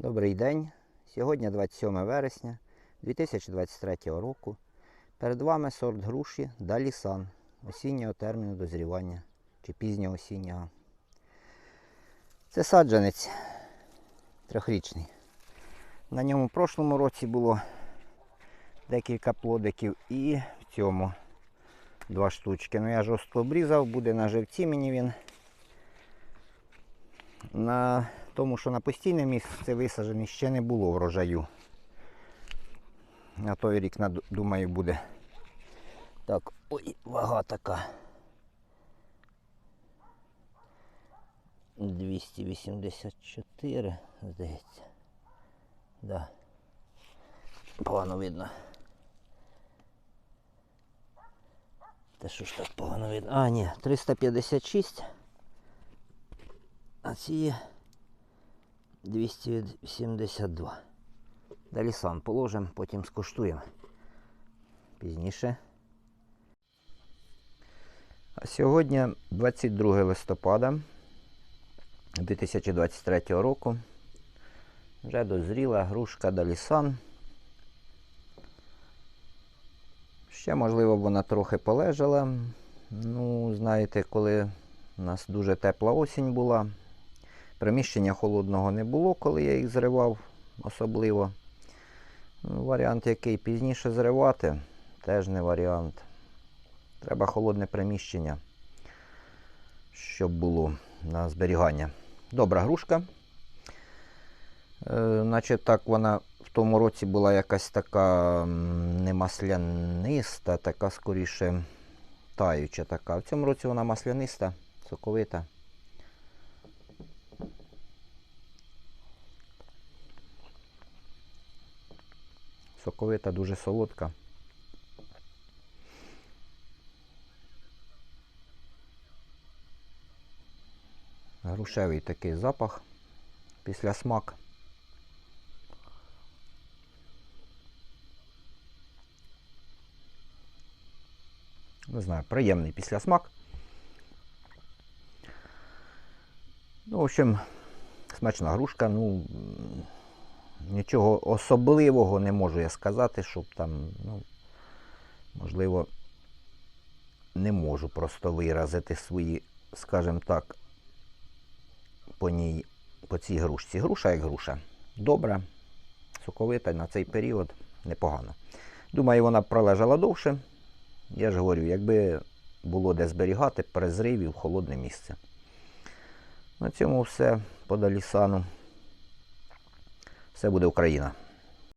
Добрий день. Сьогодні 27 вересня 2023 року. Перед вами сорт груші Далісан осіннього терміну дозрівання чи пізнього осіннього. Це саджанець трьохрічний. На ньому в прошлому році було декілька плодиків і в цьому два штучки. Ну я жорстко обрізав, буде на живці мені він. На тому, що на постійне місце висаджений ще не було врожаю. На той рік, думаю, буде. Так, ой, вага така. 284, здається. Да. Погано видно. Та що ж так погано видно? А, ні, 356. А ці 272. Далі сам положимо, потім скуштуємо. Пізніше. А сьогодні 22 листопада 2023 року. Вже дозріла грушка Далісан. Ще, можливо, вона трохи полежала. Ну, знаєте, коли у нас дуже тепла осінь була, приміщення холодного не було, коли я їх зривав особливо. Ну, Варіант, який пізніше зривати, теж не варіант. Треба холодне приміщення, щоб було на зберігання. Добра грушка. Е, наче так вона в тому році була якась така не масляниста, така скоріше таюча така. В цьому році вона масляниста, соковита. Соковита, дуже солодка. Грушевий такий запах після смак. Не знаю, приємний післясмак. Ну, в общем, смачна грушка. Ну, нічого особливого не можу я сказати, щоб там, ну, можливо, не можу просто виразити свої, скажімо так, по ній, по цій грушці. Груша як груша. Добра, соковита на цей період непогано. Думаю, вона пролежала довше. Я ж говорю, якби було де зберігати при зриві в холодне місце. На цьому все по Далісану. Все буде Україна.